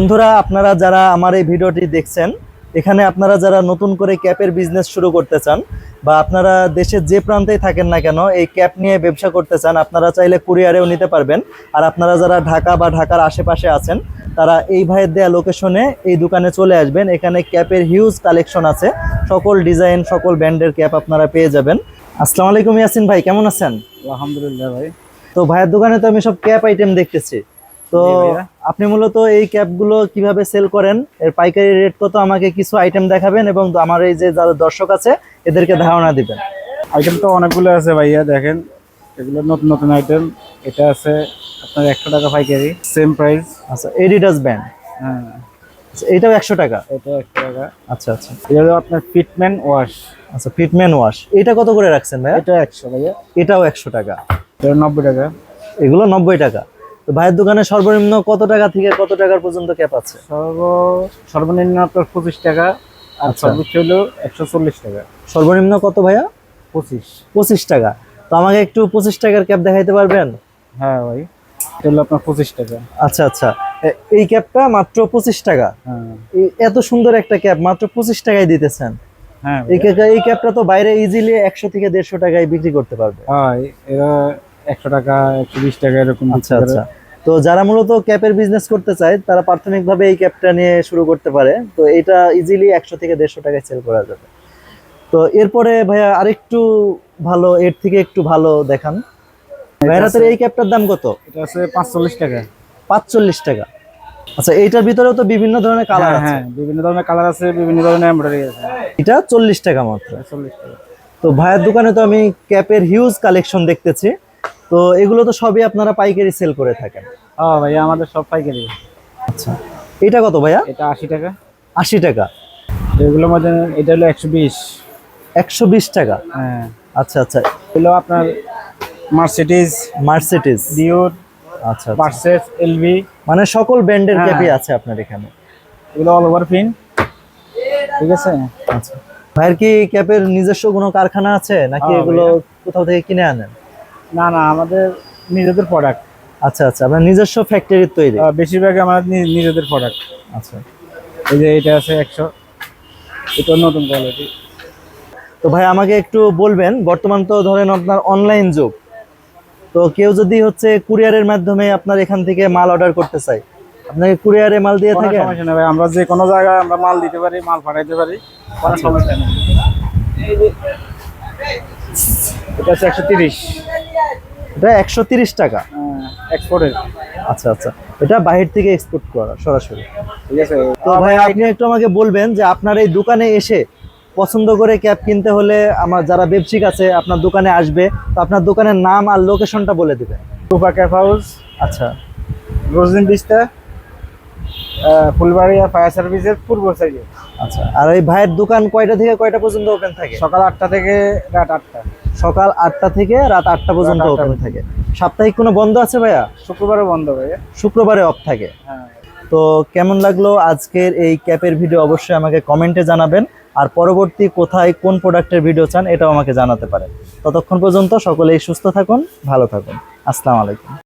বন্ধুরা আপনারা যারা আমার এই ভিডিওটি দেখছেন এখানে আপনারা যারা নতুন করে ক্যাপের বিজনেস শুরু করতে চান বা আপনারা দেশের যে প্রান্তেই থাকেন না কেন এই ক্যাপ নিয়ে ব্যবসা করতে চান আপনারা চাইলে কুরিয়ারেও নিতে পারবেন। আর আপনারা যারা ঢাকা বা ঢাকার আশেপাশে আছেন তারা এই ভাইয়ের দেয়া লোকেশনে এই দোকানে চলে আসবেন। এখানে ক্যাপের হিউজ কালেকশন আছে। সকল ডিজাইন সকল ব্র্যান্ডের ক্যাপ আপনারা পেয়ে যাবেন। আসসালামু আলাইকুম ইয়াসিন ভাই কেমন আছেন? আলহামদুলিল্লাহ ভাই। তো ভাইয়ের দোকানে তো আমি সব ক্যাপ আইটেম দেখতেছি। তো আপনি মূলত এই ক্যাপগুলো কীভাবে সেল করেন? এর পাইকারি রেট কত? আমাকে কিছু আইটেম দেখাবেন এবং আমার এই যে যারা দর্শক আছে এদেরকে ধারণা দিবেন। আইটেম তো অনেকগুলো আছে ভাইয়া দেখেন। এগুলো নতুন নতুন আইটেম এটা আছে আপনার একশো টাকা পাইকারি সেম প্রাইস আচ্ছা এডিডাস ব্যান্ড হ্যাঁ। এটাও একশো টাকা? এটা একশো টাকা। আচ্ছা আচ্ছা। এটা হলো আপনার ফিটম্যান ওয়াশ আচ্ছা ফিটম্যান ওয়াশ এটা কত করে রাখছেন ভাইয়া? এটা একশো ভাইয়া। এটাও একশো টাকা। এটা নব্বই টাকা। এগুলো নব্বই টাকা। তো ভাইয়ের দোকানে সর্বনিম্ন কত টাকা থেকে কত টাকার পর্যন্ত ক্যাপ আছে? সর্ব সর্বনিম্ন আপনার পঁচিশ টাকা আর আচ্ছা। সর্বোচ্চ হলো একশো চল্লিশ টাকা। সর্বনিম্ন কত ভাইয়া? পঁচিশ। পঁচিশ টাকা। তো আমাকে একটু পঁচিশ টাকার ক্যাপ দেখাইতে পারবেন? হ্যাঁ ভাই এটা হলো আপনার পঁচিশ টাকা। আচ্ছা আচ্ছা। এই ক্যাপটা মাত্র পঁচিশ টাকা? হ্যাঁ। এত সুন্দর একটা ক্যাপ মাত্র পঁচিশ টাকায় দিতেছেন। হ্যাঁ এই। ক্যাপটা তো বাইরে ইজিলি একশো থেকে দেড়শো টাকায় বিক্রি করতে পারবে। হ্যাঁ এরা একশো টাকা একশো বিশ টাকা এরকম আচ্ছা আচ্ছা। তো যারা মূলত ক্যাপের বিজনেস করতে চায় তারা প্রাথমিকভাবে এই ক্যাপটা নিয়ে শুরু করতে পারে। তো এটা ইজিলি একশো থেকে দেড়শো টাকায় সেল করা যাবে। তো এরপরে ভাইয়া আরেকটু ভালো এর থেকে একটু ভালো দেখান। ভাইয়ের হাতের এই ক্যাপটার দাম কত? এটা আছে পাঁচচল্লিশ টাকা। পাঁচচল্লিশ টাকা। আচ্ছা এইটার ভিতরেও তো বিভিন্ন ধরনের কালার হ্যাঁ আছে। হ্যাঁ বিভিন্ন ধরনের কালার আছে বিভিন্ন ধরনের এমব্রয়ডারি আছে। এটা চল্লিশ টাকা মাত্র। চল্লিশ টাকা। তো ভাইয়ের দোকানে তো আমি ক্যাপের হিউজ কালেকশন দেখতেছি। তো এগুলো তো সবই আপনারা পাইকারি সেল করে থাকেন। হ্যাঁ ভাইয়া আমাদের সব পাইকারি। আচ্ছা এটা কত ভাইয়া? এটা আশি টাকা। আশি টাকা। এগুলোর মধ্যে এটা হলো একশো বিশ। একশো বিশ টাকা? হ্যাঁ। আচ্ছা আচ্ছা। এগুলো আপনার মার্সিডিজ মার্সিডিজ ডিওর আচ্ছা আচ্ছা। পার্সেস এলভি মানে সকল ব্র্যান্ডের হ্যাঁ। ক্যাপই আছে আপনার এখানে। এগুলো অল ওভার প্রিন্ট ঠিক আছে? আচ্ছা। ভাইয়ের কি ক্যাপের নিজস্ব কোনো কারখানা আছে? নাকি হ্যাঁ, এগুলো কোথাও থেকে কিনে আনেন? না না আমাদের নিজেদের প্রোডাক্ট আচ্ছা আচ্ছা আপনার নিজস্ব ফ্যাক্টরির তৈরি। বেশিরভাগ আমাদের নিজেদের প্রোডাক্ট আচ্ছা। এই যে এটা আছে একশো। এটা নতুন কোয়ালিটি তো ভাই আমাকে একটু বলবেন বর্তমান তো ধরেন আপনার অনলাইন যুগ। তো কেউ যদি হচ্ছে কুরিয়ারের মাধ্যমে আপনার এখান থেকে মাল অর্ডার করতে চায় আপনাকে কুরিয়ারে মাল দিয়ে থাকেন সমস্যা নেই ভাই আমরা যে কোনো জায়গায় আমরা মাল দিতে পারি মাল পাঠাইতে পারি কোনো সমস্যা নেই। এই যে এটা হচ্ছে একশো তিরিশ। এটা একশো তিরিশ টাকা। এক্সপোর্টের আচ্ছা আচ্ছা। এটা বাহির থেকে এক্সপোর্ট করা সরাসরি। ঠিক আছে। তো ভাই আপনি একটু আমাকে বলবেন যে আপনার এই দোকানে এসে পছন্দ করে ক্যাব কিনতে হলে আমার যারা ব্যবসায়িক আছে আপনার দোকানে আসবে তো আপনার দোকানের নাম আর লোকেশনটা বলে দিবেন টুপা ক্যাফ হাউস আচ্ছা। রোজিন বিস্তা ফুলবাড়িয়া ফায়ার সার্ভিসের পূর্ব সাইডে আচ্ছা। আর ওই ভাইয়ের দোকান কয়টা থেকে কয়টা পর্যন্ত ওপেন থাকে? সকাল আটটা থেকে রাত আটটা। সকাল আটটা থেকে রাত আটটা পর্যন্ত ওপেন থাকে। সাপ্তাহিক কোনো বন্ধ আছে ভাইয়া? শুক্রবারও বন্ধ ভাইয়া। শুক্রবারে অফ থাকে। হ্যাঁ। তো কেমন লাগল আজকের এই ক্যাপের ভিডিও অবশ্যই আমাকে কমেন্টে জানাবেন। আর পরবর্তী কোথায় কোন প্রোডাক্টের ভিডিও চান এটাও আমাকে জানাতে পারেন। ততক্ষণ পর্যন্ত সকলেই সুস্থ থাকুন ভালো থাকুন। আসসালামু আলাইকুম।